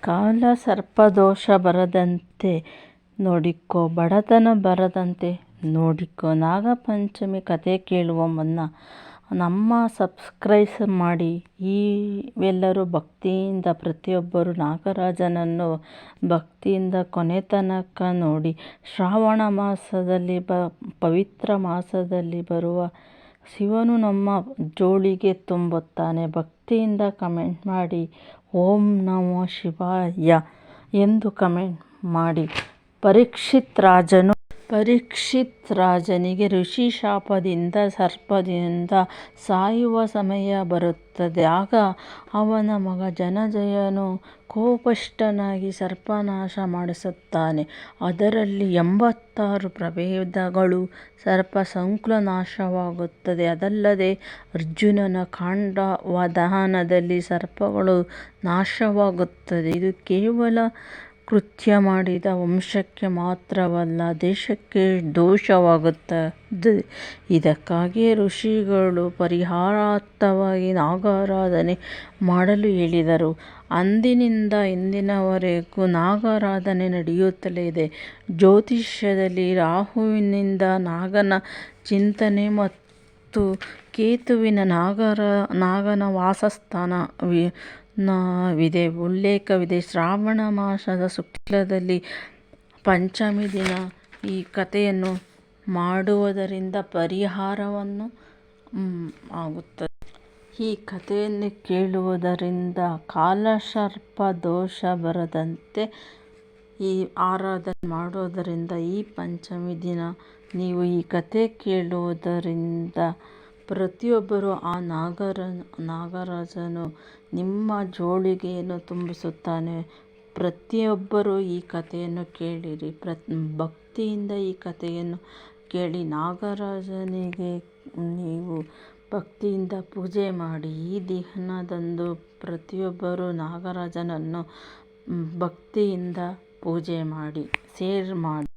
ಕಾಲ ಸರ್ಪದೋಷ ಬರದಂತೆ ನೋಡಿಕೋ, ಬಡತನ ಬರದಂತೆ ನೋಡಿಕೋ. ನಾಗಪಂಚಮಿ ಕತೆ ಕೇಳುವ ಮುನ್ನ ನಮ್ಮ ಸಬ್ಸ್ಕ್ರೈಸ್ ಮಾಡಿ. ಇವೆಲ್ಲರೂ ಭಕ್ತಿಯಿಂದ, ಪ್ರತಿಯೊಬ್ಬರು ನಾಗರಾಜನನ್ನು ಭಕ್ತಿಯಿಂದ ಕೊನೆ ತನಕ ನೋಡಿ. ಶ್ರಾವಣ ಮಾಸದಲ್ಲಿ ಬ, ಪವಿತ್ರ ಮಾಸದಲ್ಲಿ ಬರುವ ಶಿವನು ನಮ್ಮ ಜೋಳಿಗೆ ತುಂಬುತ್ತಾನೆ. ಭಕ್ತಿಯಿಂದ ಕಮೆಂಟ್ ಮಾಡಿ, ಓಂ ನಮೋ ಶಿವಾಯ ಎಂದು ಕಮೆಂಟ್ ಮಾಡಿ. ಪರೀಕ್ಷಿತ್ ರಾಜನು ಪರೀಕ್ಷಿತ್ ರಾಜನಿಗೆ ಋಷಿ ಶಾಪದಿಂದ ಸರ್ಪದಿಂದ ಸಾಯುವ ಸಮಯ ಬರುತ್ತದೆ. ಆಗ ಅವನ ಮಗ ಜನಜಯನು ಕೋಪಿಷ್ಠನಾಗಿ ಸರ್ಪನಾಶ ಮಾಡಿಸುತ್ತಾನೆ. ಅದರಲ್ಲಿ ಎಂಬತ್ತಾರು ಪ್ರಭೇದಗಳು ಸರ್ಪ ಸಂಕುಲ ನಾಶವಾಗುತ್ತದೆ ಅದಲ್ಲದೆ ಅರ್ಜುನನ ಖಾಂಡವಧಾನದಲ್ಲಿ ಸರ್ಪಗಳು ನಾಶವಾಗುತ್ತದೆ. ಇದು ಕೇವಲ ಕೃತ್ಯ ಮಾಡಿದ ವಂಶಕ್ಕೆ ಮಾತ್ರವಲ್ಲ ದೇಶಕ್ಕೆ ದೋಷವಾಗುತ್ತದೆ ಇದಕ್ಕಾಗಿಯೇ ಋಷಿಗಳು ಪರಿಹಾರಾರ್ಥವಾಗಿ ನಾಗಾರಾಧನೆ ಮಾಡಲು ಹೇಳಿದರು. ಅಂದಿನಿಂದ ಇಂದಿನವರೆಗೂ ನಾಗಾರಾಧನೆ ನಡೆಯುತ್ತಲೇ ಇದೆ. ಜ್ಯೋತಿಷ್ಯದಲ್ಲಿ ರಾಹುವಿನಿಂದ ನಾಗನ ಚಿಂತನೆ ಮತ್ತು ಕೇತುವಿನ ನಾಗರ, ನಾಗನ ವಾಸಸ್ಥಾನ ವಿದೆ ಉಲ್ಲೇಖವಿದೆ ಶ್ರಾವಣ ಮಾಸದ ಶುಕ್ಲದಲ್ಲಿ ಪಂಚಮಿ ದಿನ ಈ ಕಥೆಯನ್ನು ಮಾಡುವುದರಿಂದ ಪರಿಹಾರವನ್ನು ಆಗುತ್ತದೆ. ಈ ಕಥೆಯನ್ನು ಕೇಳುವುದರಿಂದ ಕಾಲಸರ್ಪ ದೋಷ ಬರದಂತೆ ಈ ಆರಾಧನೆ ಮಾಡೋದರಿಂದ ಈ ಪಂಚಮಿ ದಿನ ನೀವು ಈ ಕಥೆ ಕೇಳುವುದರಿಂದ ಪ್ರತಿಯೊಬ್ಬರು ಆ ನಾಗರ, ನಾಗರಾಜನು ನಿಮ್ಮ ಜೋಳಿಗೆಯನ್ನು ತುಂಬಿಸುತ್ತಾನೆ. ಪ್ರತಿಯೊಬ್ಬರೂ ಈ ಕಥೆಯನ್ನು ಕೇಳಿರಿ. ಭಕ್ತಿಯಿಂದ ಈ ಕಥೆಯನ್ನು ಕೇಳಿ ನಾಗರಾಜನಿಗೆ ನೀವು ಭಕ್ತಿಯಿಂದ ಪೂಜೆ ಮಾಡಿ. ಈ ದಿನದಂದು ಪ್ರತಿಯೊಬ್ಬರೂ ನಾಗರಾಜನನ್ನು ಭಕ್ತಿಯಿಂದ ಪೂಜೆ ಮಾಡಿ ಸೇರ್ ಮಾಡಿ.